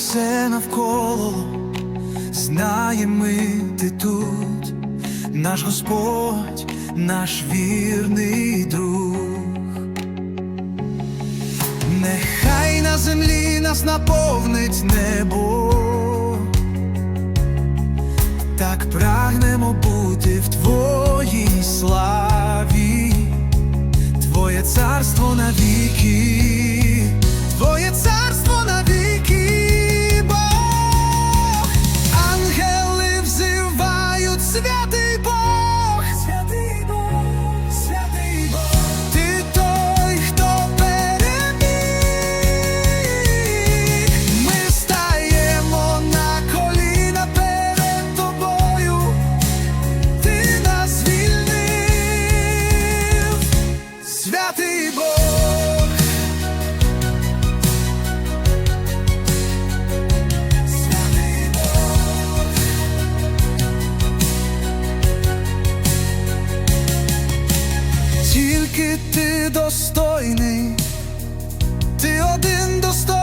все навколо, знаємо ми ти тут, наш Господь, наш вірний друг. Нехай на землі нас наповнить небо. тільки ти достойний, ти один достойний.